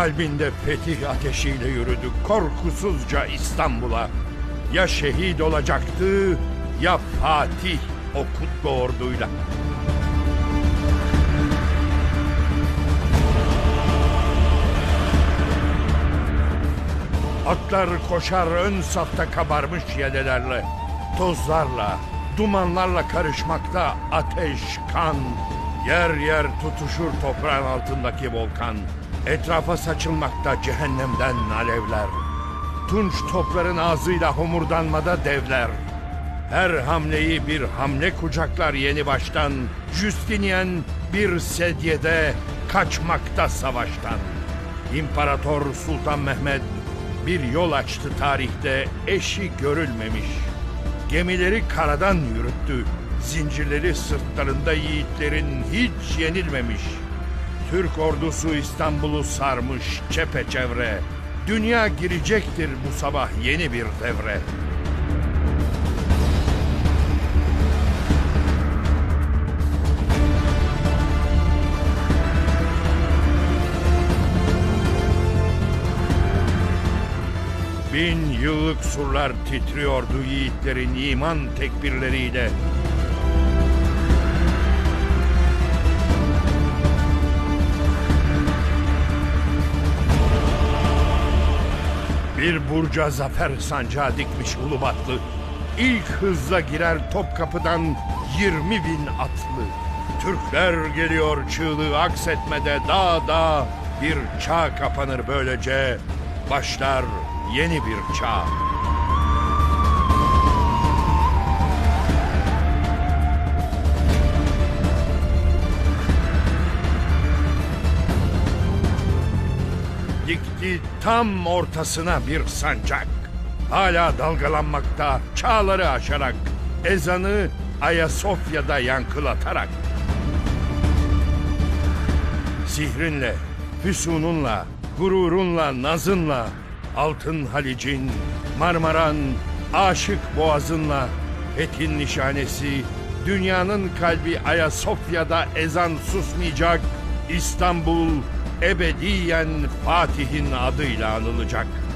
Kalbinde fetih ateşiyle yürüdü korkusuzca İstanbul'a. Ya şehit olacaktı ya Fatih o kutlu orduyla. Atlar koşar ön safta kabarmış yelelerle. Tozlarla, dumanlarla karışmakta ateş, kan. Yer yer tutuşur toprağın altındaki volkan. Etrafa saçılmakta cehennemden alevler. Tunç topların ağzıyla homurdanmada devler. Her hamleyi bir hamle kucaklar yeni baştan. Justinian bir sedyede kaçmakta savaştan. İmparator Sultan Mehmet bir yol açtı tarihte eşi görülmemiş. Gemileri karadan yürüttü. Zincirleri sırtlarında yiğitlerin hiç yenilmemiş. Türk ordusu İstanbul'u sarmış çepeçevre. Dünya girecektir bu sabah yeni bir devre. Bin yıllık surlar titriyordu yiğitlerin iman tekbirleriyle. Bir burca zafer sancağı dikmiş Ulubatlı. İlk hızla girer Topkapı'dan 20 bin atlı. Türkler geliyor çığlığı aksetmede dağ dağ. Bir çağ kapanır böylece. Başlar yeni bir çağ. Dikti tam ortasına bir sancak. Hala dalgalanmakta çağları aşarak. Ezanı Ayasofya'da yankılatarak. Sihrinle, füsununla, gururunla, nazınla, Altın Halic'in, Marmaran, Aşık Boğazınla, Fethin nişanesi, dünyanın kalbi Ayasofya'da ezan susmayacak, İstanbul ebediyen Fatih'in adıyla anılacak.''